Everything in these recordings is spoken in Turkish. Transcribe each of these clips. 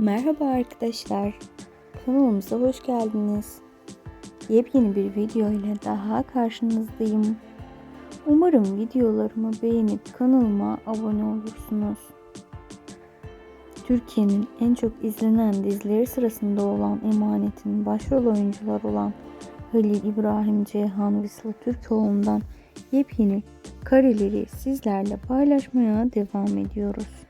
Merhaba arkadaşlar. Kanalımıza hoş geldiniz. Yepyeni bir video ile daha karşınızdayım. Umarım videolarımı beğenip kanalıma abone olursunuz. Türkiye'nin en çok izlenen dizileri sırasında olan Emanet'in başrol oyuncular olan Halil İbrahim Ceyhan ve Sıla Türkoğlu'ndan yepyeni kareleri sizlerle paylaşmaya devam ediyoruz.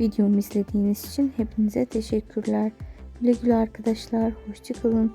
Videomu izlediğiniz için hepinize teşekkürler. Güle güle arkadaşlar. Hoşçakalın.